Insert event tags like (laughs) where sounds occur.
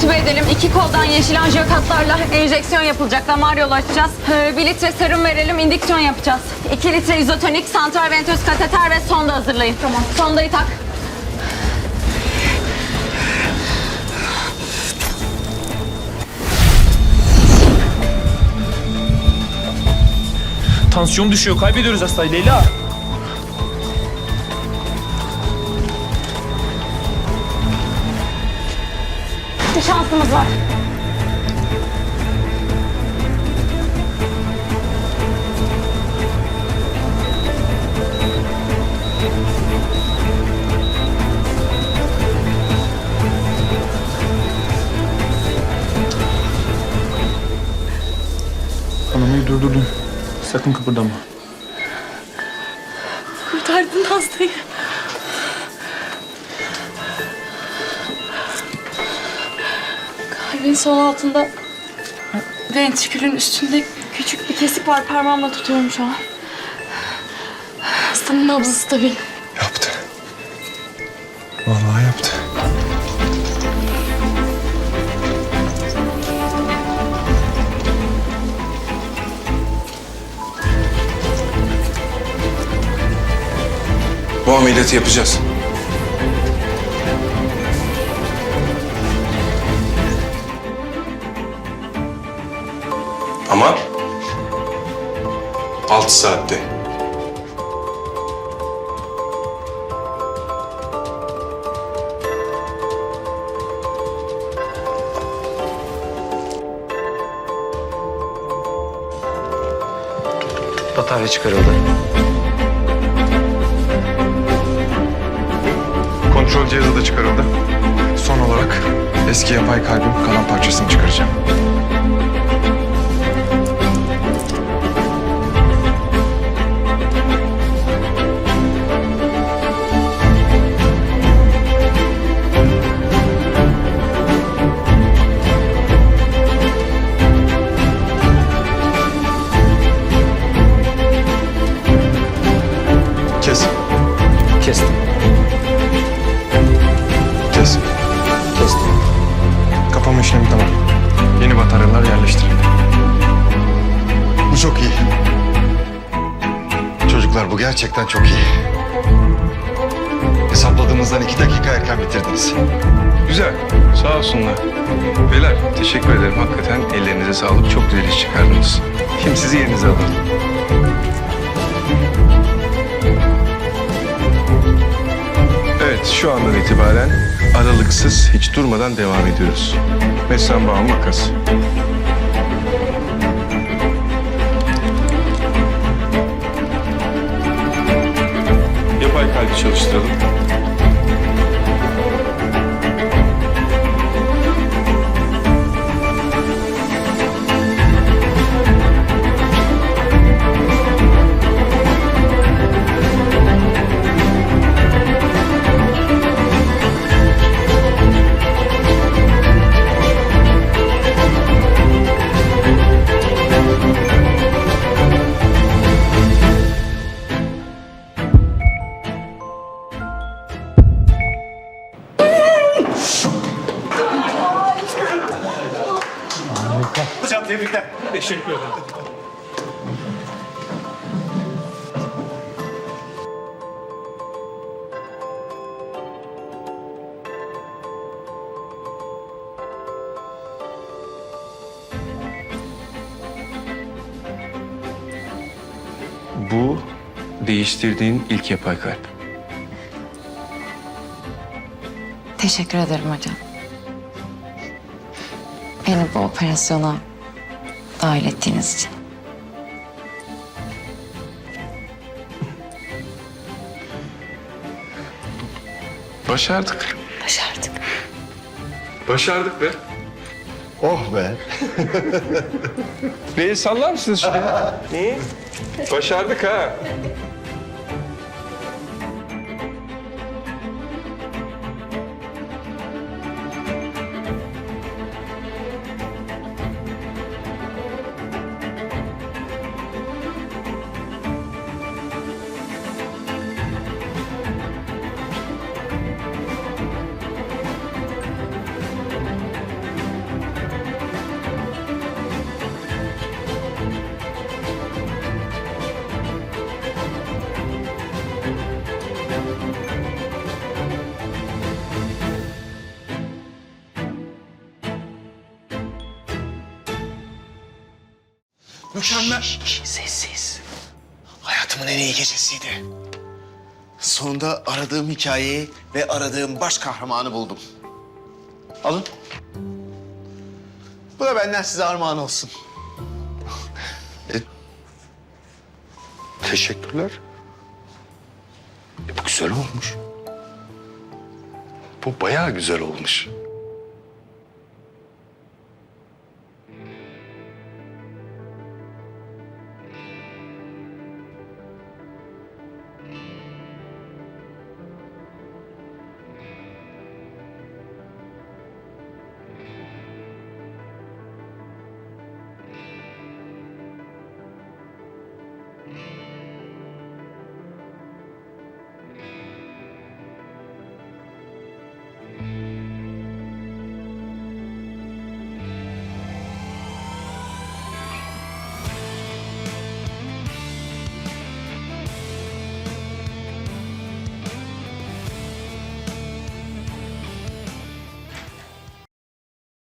entübe edelim. İki koldan yeşil anjiyokatlarla enjeksiyon yapılacak. Damar yolu açacağız. Ee, bir litre serum verelim, indüksiyon yapacağız. İki litre izotonik, santral ventöz kateter ve sonda hazırlayın. Tamam. Sondayı tak. Tansiyon düşüyor. Kaybediyoruz hastayı Leyla. Bir şansımız var. Kanamayı durdurdum. Sakın kıpırdama. Kurtardın hastayı. Sol altında ventrikülün üstünde küçük bir kesik var. Parmağımla tutuyorum şu an. Hastanın nabzı stabil. Yaptı. Vallahi yaptı. Bu ameliyatı yapacağız. Ama 6 saatte. Batarya çıkarıldı. Kontrol cihazı da çıkarıldı. Son olarak eski yapay kalbin kalan parçasını çıkaracağım. Bu gerçekten çok iyi. Hesapladığımızdan iki dakika erken bitirdiniz. Güzel. Sağ olsunlar. Beyler teşekkür ederim. Hakikaten ellerinize sağlık. Çok güzel iş çıkardınız. Şimdi sizi yerinize alalım. Evet şu andan itibaren aralıksız hiç durmadan devam ediyoruz. Meslen bağım makas. Teşekkür ederim. Bu değiştirdiğin ilk yapay kalp. Teşekkür ederim hocam. Beni bu operasyona dahil ettiğiniz için. Başardık. Başardık. Başardık be. Oh be. Beni sallar mısınız şuraya? (laughs) Hı? Başardık ha. Mükemmel. Sessiz. Hayatımın en iyi gecesiydi. Sonunda aradığım hikayeyi ve aradığım baş kahramanı buldum. Alın. Bu da benden size armağan olsun. Teşekkürler. E, bu güzel olmuş. Bu bayağı güzel olmuş.